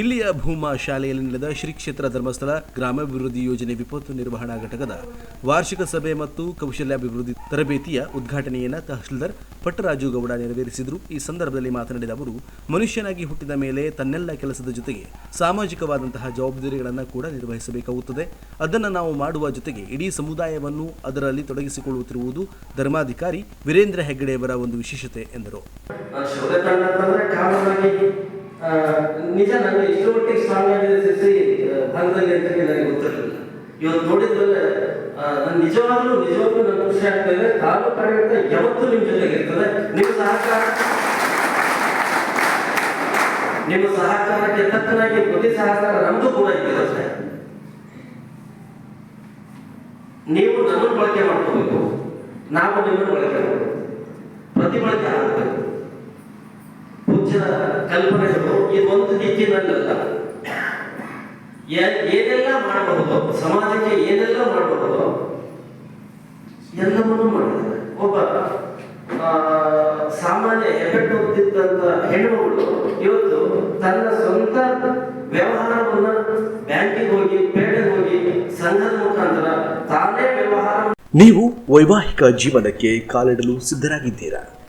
ಇಲ್ಲಿಯ ಭೂಮಾ ಶಾಲೆಯಲ್ಲಿ ನಡೆದ ಶ್ರೀ ಕ್ಷೇತ್ರ ಧರ್ಮಸ್ಥಳ ಗ್ರಾಮಾಭಿವೃದ್ಧಿ ಯೋಜನೆ ವಿಪತ್ತು ನಿರ್ವಹಣಾ ಘಟಕದ ವಾರ್ಷಿಕ ಸಭೆ ಮತ್ತು ಕೌಶಲ್ಯಾಭಿವೃದ್ಧಿ ತರಬೇತಿಯ ಉದ್ಘಾಟನೆಯನ್ನು ತಹಶೀಲ್ದಾರ್ ಪಟ್ಟರಾಜು ಗೌಡ ನೆರವೇರಿಸಿದರು. ಈ ಸಂದರ್ಭದಲ್ಲಿ ಮಾತನಾಡಿದ ಅವರು, ಮನುಷ್ಯನಾಗಿ ಹುಟ್ಟಿದ ಮೇಲೆ ತನ್ನೆಲ್ಲ ಕೆಲಸದ ಜೊತೆಗೆ ಸಾಮಾಜಿಕವಾದಂತಹ ಜವಾಬ್ದಾರಿಗಳನ್ನು ಕೂಡ ನಿರ್ವಹಿಸಬೇಕಾಗುತ್ತದೆ. ಅದನ್ನು ನಾವು ಮಾಡುವ ಜೊತೆಗೆ ಇಡೀ ಸಮುದಾಯವನ್ನು ಅದರಲ್ಲಿ ತೊಡಗಿಸಿಕೊಳ್ಳುತ್ತಿರುವುದು ಧರ್ಮಾಧಿಕಾರಿ ವೀರೇಂದ್ರ ಹೆಗ್ಗಡೆಯವರ ಒಂದು ವಿಶೇಷತೆ ಎಂದರು. ನಿಜ ನಾನು ಇಷ್ಟು ಮಟ್ಟಿಗೆ ಸ್ಟ್ರಾಂಗ್ ಆಗಿದೆ ಸಿಸಿ ಭಾಗದಲ್ಲಿ ಅಂತ ನನಗೆ ಗೊತ್ತಿರಲಿಲ್ಲ. ಇವತ್ತು ನೋಡಿದ್ರೆ ನಾನು ನಿಜವಾಗ್ಲೂ ನಿಜವಾಗ್ಲೂ ನನಗೆ ಖುಷಿ ಆಗ್ತಾ ಇದೆ ತಾಲೂಕು ಕಾರ್ಯಕರ್ತ ಯಾವತ್ತೂ ನಿಮ್ಮ ಜೊತೆಗೆ ಇರ್ತದೆ. ನಿಮ್ಮ ಸಹಕಾರ ನಿಮ್ಮ ಸಹಕಾರಕ್ಕೆ ತಕ್ಕನಾಗಿ ಪ್ರತಿ ಸಹಕಾರ ನಮ್ದು ಕೂಡ ಇರುತ್ತೆ. ನೀವು ನನ್ನನ್ನು ಬಳಕೆ ಮಾಡ್ಕೋಬೇಕು. ನಾವು ನಿಮ್ಮನ್ನು ಬಳಕೆ ಮಾಡಬೇಕು ಪ್ರತಿ ಬಳಕೆ ಕಲ್ಪನೆಗಳು ಇದೊಂದು ಒಂದು ದಿಕ್ಕಿನಲ್ಲ ಏ- ಏನೆಲ್ಲ ಮಾಡಬಹುದು, ಸಮಾಜಕ್ಕೆ ಏನೆಲ್ಲ ಮಾಡಬಹುದು, ಎಲ್ಲವನ್ನೂ ಮಾಡಿದ್ದಾರೆ. ಒಬ್ಬ ಸಾಮಾನ್ಯ ಎಫೆಕ್ಟ್ ಹೋಗ್ತಿದ್ದಂತ ಹೆಣ್ಣುಗಳು ಇವತ್ತು ತನ್ನ ಸ್ವಂತ ವ್ಯವಹಾರವನ್ನ ಬ್ಯಾಂಕಿಗೆ ಹೋಗಿ, ಪೇಟೆಗೆ ಹೋಗಿ, ಸಂಘದ ಮುಖಾಂತರ ತಾನೇ ವ್ಯವಹಾರ ನೀವು ವೈವಾಹಿಕ ಜೀವನಕ್ಕೆ ಕಾಲಿಡಲು ಸಿದ್ಧರಾಗಿದ್ದೀರಾ?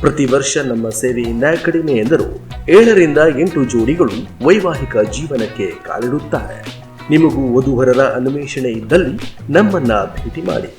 ಪ್ರತಿ ವರ್ಷ ನಮ್ಮ ಸೇವೆಯಿಂದ ಕಡಿಮೆ ಎಂದರು. ಏಳರಿಂದ ಎಂಟು ಜೋಡಿಗಳು ವೈವಾಹಿಕ ಜೀವನಕ್ಕೆ ಕಾಲಿಡುತ್ತಾರೆ. ನಿಮಗೂ ವಧುವರರ ಅನ್ವೇಷಣೆ ಇದ್ದಲ್ಲಿ ನಮ್ಮನ್ನ ಭೇಟಿ ಮಾಡಿ.